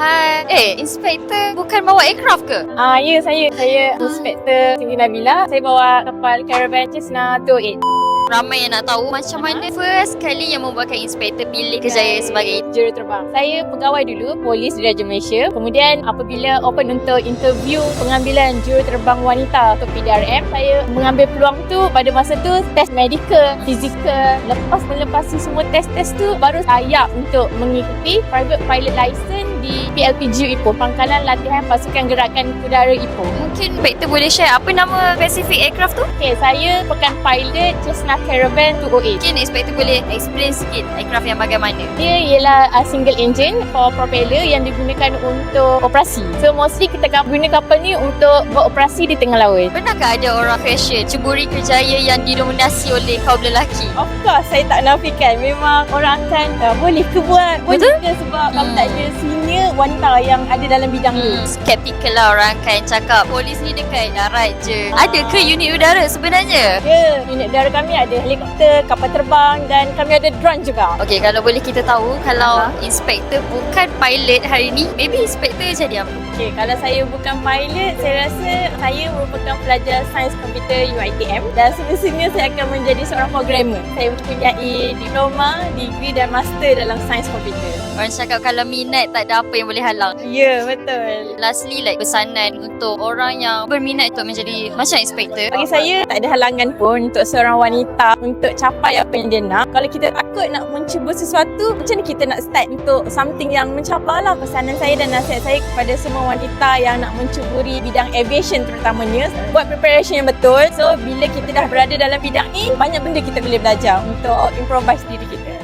Hai. Eh, inspektor bukan bawa aircraft ke? Ah, ya saya. Saya Inspektor Siti Nabila. Saya bawa kapal Caravan Cessna 208. Ramai yang nak tahu macam mana first kali yang membuatkan inspektor pilih kejaya sebagai juruterbang. Saya pegawai dulu Polis Diraja Malaysia. Kemudian apabila open untuk interview pengambilan juruterbang wanita untuk PDRM, saya mengambil peluang tu pada masa tu test medical, fizikal. Lepas melepasi semua test-test tu baru layak untuk mengikuti private pilot license di PLPG Ipoh, Pangkalan Latihan Pasukan Gerakan Udara Ipoh. Mungkin inspektor boleh share apa nama spesifik aircraft tu? Okay, saya pekan pilot Cessna Caravan 208. Mungkin inspektor boleh explain sikit aircraft yang bagaimana. Dia ialah uh, single engine for propeller yang digunakan untuk operasi. So mostly kita guna kapal ni untuk beroperasi di tengah laut. Pernahkah ada orang fashion ceburi kejaya yang didominasi oleh kaum lelaki? Of course saya tak nafikan Memang orang akan uh, boleh ke buat Betul? sebab hmm. kalau tak ada senior wanita yang ada dalam bidang ni Hmm, skeptical lah orang akan cakap polis ni dekat darat je. Ah. Ada ke unit udara sebenarnya? Ya, unit udara kami ada helikopter, kapal terbang dan kami ada drone juga. Okey, kalau boleh kita tahu kalau Aha. inspektor bukan pilot hari ni, maybe inspektor jadi apa? Okey, kalau saya bukan pilot, saya rasa saya merupakan pelajar sains komputer UiTM dan semestinya saya akan menjadi seorang programmer. Saya mempunyai diploma, degree dan master dalam sains komputer. Orang cakap kalau minat tak ada apa yang boleh halang. Ya, betul. Lastly, like pesanan untuk orang yang berminat untuk menjadi macam inspektor. Bagi saya tak ada halangan pun untuk seorang wanita untuk capai apa yang dia nak. Kalau kita takut nak mencuba sesuatu, macam mana kita nak start untuk something yang mencapai lah. Pesanan saya dan nasihat saya kepada semua wanita yang nak mencuburi bidang aviation terutamanya, buat preparation yang betul. So bila kita dah berada dalam bidang ni, banyak benda kita boleh belajar untuk improvise diri kita.